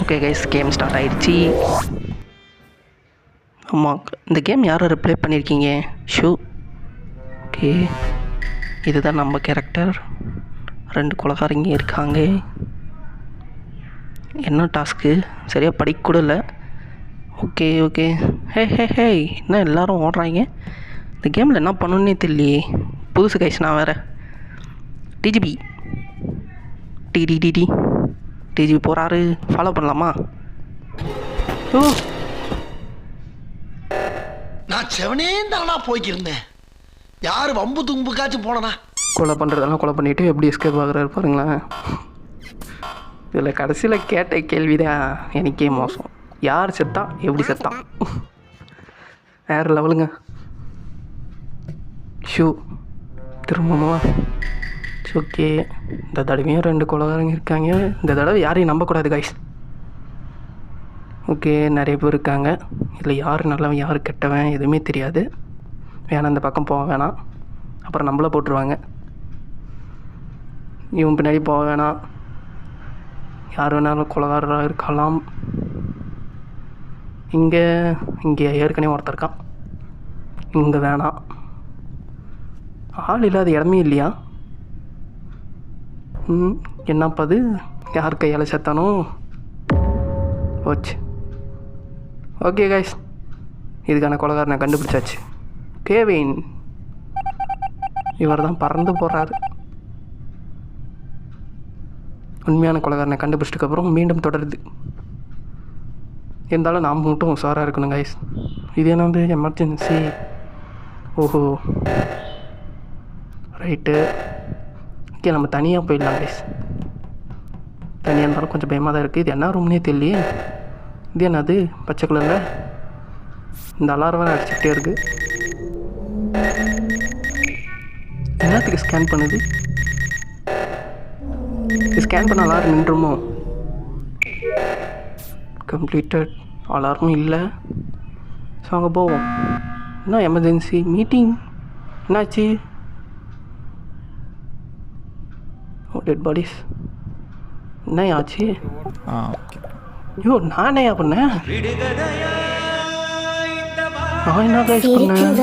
Okay guys game start ஆகிடுச்சி ஆமாம் இந்த கேம் யாரும் ரிப்ளே பண்ணியிருக்கீங்க ஷூ. ஓகே இதுதான் நம்ம கேரக்டர் ரெண்டு குலகாரங்க இருக்காங்க. என்ன டாஸ்க்கு சரியாக படிக்க கூட இல்லை ஓகே ஓகே ஹே ஹே ஹே என்ன எல்லாரும் ஓடுறாங்க? இந்த கேமில் என்ன பண்ணணுன்னே தெரியலையே. புதுசு கைஸ் நான் வேறு. டிஜிபி டிடி டிடி டிஜிபி போகிறாரு ஃபாலோ பண்ணலாமா? ஓ நான் செவனே தானா போய்க்கிருந்தேன். யார் வம்பு தும்புக்காச்சும் போனனா? கொலை பண்ணுறதெல்லாம் கொலை பண்ணிவிட்டு எப்படி எஸ்கேப் ஆகுறாரு பாருங்களேன். இதில் கடைசியில் கேட்ட கேள்வி தான் எனக்கே மோசம். யார் செத்தான்? எப்படி செத்தான்? வேறு லெவலுங்க. ஷூ திரும்பமா ஓகே இந்த தடவையும் ரெண்டு குலகாரங்க இருக்காங்க. இந்த தடவை யாரையும் நம்பக்கூடாது கைஸ் ஓகே நிறைய பேர் இருக்காங்க. இதில் யார் நல்லவன் யார் கெட்டவன் எதுவுமே தெரியாது. வேணாம் இந்த பக்கம் போக வேணாம். அப்புறம் நம்மள போட்டுருவாங்க. இவன் பின்னாடி போக வேணாம். யார் வேணாலும் குலகாரராக இருக்கலாம். இங்கே இங்கே ஏற்கனவே ஒருத்தர் இருக்கான். இங்கே வேணாம். ஆள் இல்லாத இடமே இல்லையா? என்னப்பா அது? யார் கையால் செத்தானோ? ஓச்சு ஓகே கைஸ் இதுக்கான கொலகாரனை கண்டுபிடிச்சாச்சு. கேவின் இவர் தான் பறந்து போகிறாரு உண்மையான கொலகாரனை கண்டுபிடிச்சதுக்கப்புறம் மீண்டும் தொடருது. இருந்தாலும் நாம் மட்டும் உஷாராக இருக்கணும் கைஸ் இது என்னது? எமர்ஜென்சி ஓஹோ. ரைட்டு ஓகே நம்ம தனியாக போயிடலாம் கைஸ் தனியாக இருந்தாலும் கொஞ்சம் பயமாக தான் இருக்குது இது என்ன ரூம்னே தெரியலையே. இது என்னது? பச்சை கலரில் இந்த அலாரம் அடிச்சுக்கிட்டே இருக்குது என்னத்துக்கு ஸ்கேன் பண்ணுது? ஸ்கேன் பண்ண அலாரம் நின்றுமோ? கம்ப்ளீட்டட் அலாரமும் இல்லை. ஸோ அங்கே போவோம். என்ன எமர்ஜென்சி மீட்டிங் என்னாச்சு? டெட் பாடிஸ் என்ன ஆச்சு ஆ ஓகே ஐயோ நானே பண்ணேன் நான் என்ன கைஸ் பண்ணேன்